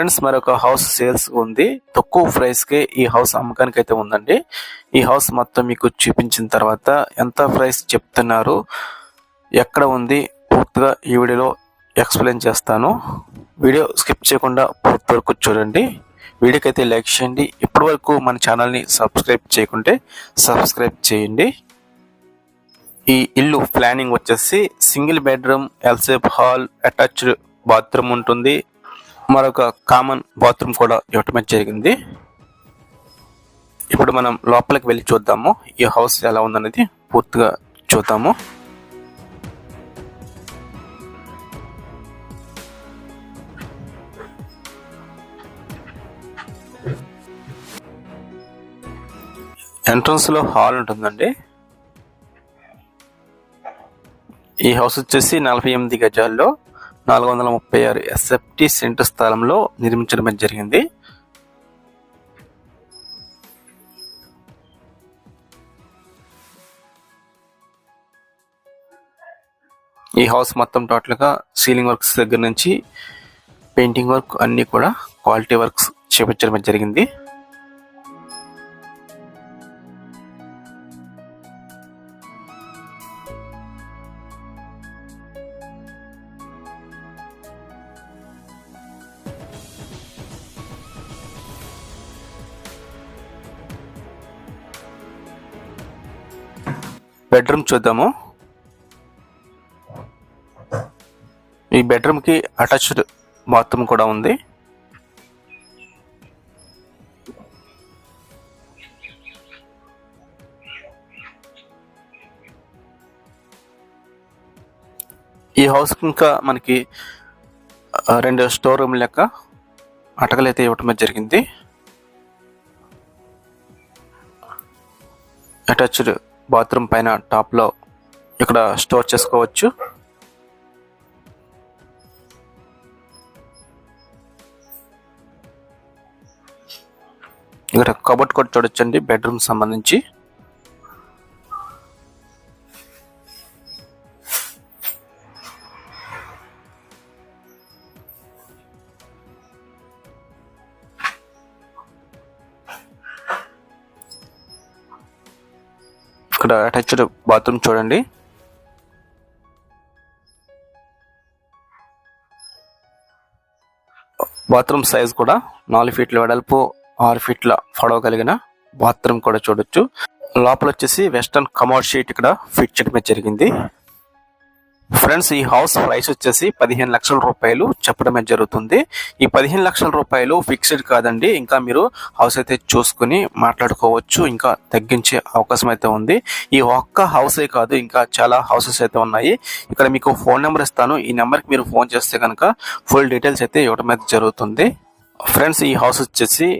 Friends మరొక house sales ఉంది. తక్కువ ప్రైస్ కే ఈ హౌస్ అమ్మకానికి అయితే ఉందండి. ఈ హౌస్ మొత్తం మీకు చూపించిన తర్వాత ఎంత ప్రైస్ చెప్తున్నారు ఎక్కడ ఉంది పూర్తిగా ఈ వీడియోలో ఎక్స్ప్లెయిన్ చేస్తాను. వీడియో స్కిప్ చేయకుండా పూర్తి వరకు చూడండి. వీడియోకి అయితే లైక్ చేయండి. ఇప్పటి వరకు మన ఛానల్ని సబ్స్క్రైబ్ చేయకుంటే సబ్స్క్రైబ్ చేయండి. ఈ ఇల్లు ప్లానింగ్ వచ్చేసి single bedroom L shape hall attached bathroom ఉంటుంది. మరొక కామన్ బాత్రూమ్ కూడా ఇవ్వటం జరిగింది. ఇప్పుడు మనం లోపలికి వెళ్ళి చూద్దాము. ఈ హౌస్ ఎలా ఉందనేది పూర్తిగా చూద్దాము. ఎంట్రన్స్లో హాల్ ఉంటుందండి. ఈ హౌస్ వచ్చేసి నలభై ఎనిమిది గజాల్లో. నాలుగు వందల ముప్పై ఆరు ఎస్ఎఫ్టి సెంటర్ స్థలంలో నిర్మించడం జరిగింది. ఈ హౌస్ మొత్తం టోటల్గా సీలింగ్ వర్క్స్ దగ్గర నుంచి పెయింటింగ్ వర్క్ అన్నీ కూడా క్వాలిటీ వర్క్స్ చేపించడం జరిగింది. బెడ్రూమ్ చూద్దాము. ఈ బెడ్రూమ్కి అటాచ్డ్ బాత్రూమ్ కూడా ఉంది. ఈ హౌస్ ఇంకా మనకి రెండు స్టోర్ రూమ్ లెక్క అటకలైతే ఇవ్వటం జరిగింది. అటాచ్డ్ బాత్రూమ్ పైన టాప్లో ఇక్కడ స్టోర్ చేసుకోవచ్చు. ఇక్కడ కబోర్డ్ కూడా చూడొచ్చండి బెడ్రూమ్ సంబంధించి. ఇక్కడ అటాచ్డ్ బాత్రూమ్ చూడండి. బాత్రూమ్ సైజ్ కూడా నాలుగు ఫీట్ల వెడల్పు ఆరు ఫీట్ల పొడవ కలిగిన బాత్రూమ్ కూడా చూడొచ్చు. లోపల వచ్చేసి వెస్టర్న్ కమోడ్ షీట్ ఇక్కడ ఫిట్ చేయడమే జరిగింది. ఫ్రెండ్స్ ఈ హౌస్ ప్రైస్ వచ్చేసి పదిహేను లక్షల రూపాయలు చెప్పడమే జరుగుతుంది. ఈ పదిహేను లక్షల రూపాయలు ఫిక్స్డ్ కాదండి. ఇంకా మీరు హౌస్ అయితే చూసుకుని మాట్లాడుకోవచ్చు. ఇంకా తగ్గించే అవకాశం అయితే ఉంది. ఈ ఒక్క హౌసే కాదు ఇంకా చాలా హౌసెస్ అయితే ఉన్నాయి. ఇక్కడ మీకు ఫోన్ నెంబర్ ఇస్తాను. ఈ నెంబర్కి మీరు ఫోన్ చేస్తే కనుక ఫుల్ డీటెయిల్స్ అయితే ఇవ్వడం అయితే జరుగుతుంది. ఫ్రెండ్స్ ఈ హౌస్ వచ్చేసి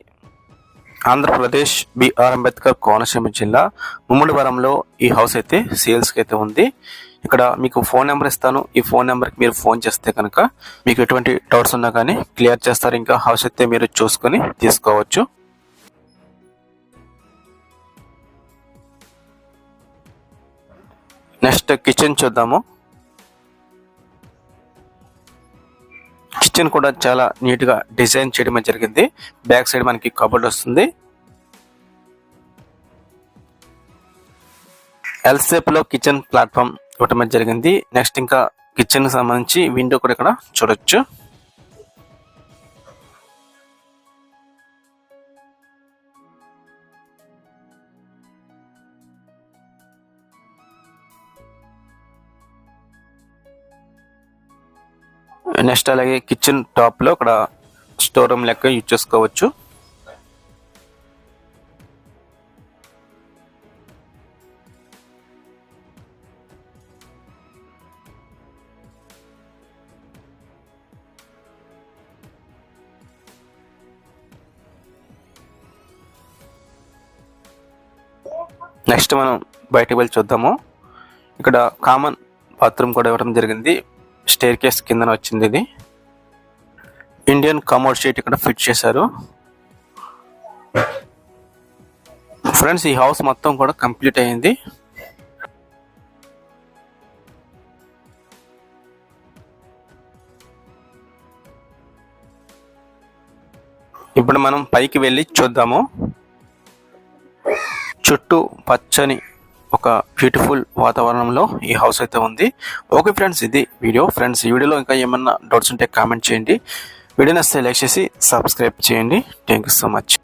ఆంధ్రప్రదేశ్ బిఆర్ అంబేద్కర్ కోనసీమ జిల్లా ముమ్మడివరంలో ఈ హౌస్ అయితే సేల్స్కి అయితే ఉంది. ఇక్కడ మీకు ఫోన్ నెంబర్ ఇస్తాను. ఈ ఫోన్ నెంబర్కి మీరు ఫోన్ చేస్తే కనుక మీకు ఎటువంటి డౌట్స్ ఉన్నా కానీ క్లియర్ చేస్తారు. ఇంకా హౌస్ అయితే మీరు చూసుకొని తీసుకోవచ్చు. నెక్స్ట్ కిచెన్ చూద్దాము. కిచెన్ కూడా చాలా నీట్గా డిజైన్ చేయడం జరిగింది. బ్యాక్ సైడ్ మనకి కబోర్డ్ వస్తుంది. ఎల్ కిచెన్ ప్లాట్ఫామ్ ఇవ్వటం జరిగింది. నెక్స్ట్ ఇంకా కిచెన్కి సంబంధించి విండో కూడా ఇక్కడ చూడొచ్చు. నెక్స్ట్ అలాగే కిచెన్ టాప్లో ఇక్కడ స్టోర్ రూమ్ లెక్క యూజ్ చేసుకోవచ్చు. నెక్స్ట్ మనం బయటకు వెళ్ళి చూద్దాము. ఇక్కడ కామన్ బాత్రూమ్ కూడా ఇవ్వడం జరిగింది. స్టేర్ కేస్ కిందన వచ్చింది ఇది. ఇండియన్ కమోడ్ షీట్ ఇక్కడ ఫిట్ చేశారు. ఫ్రెండ్స్ ఈ హౌస్ మొత్తం కూడా కంప్లీట్ అయింది. ఇప్పుడు మనం పైకి వెళ్ళి చూద్దాము. చుట్టూ పచ్చని ఒక బ్యూటిఫుల్ వాతావరణంలో ఈ హౌస్ అయితే ఉంది. ఓకే ఫ్రెండ్స్ ఇది వీడియో ఫ్రెండ్స్ ఈ వీడియోలో ఇంకా ఏమన్నా డౌట్స్ ఉంటే కామెంట్ చేయండి. వీడియో నచ్చితే లైక్ చేసి సబ్స్క్రైబ్ చేయండి. Thank you so much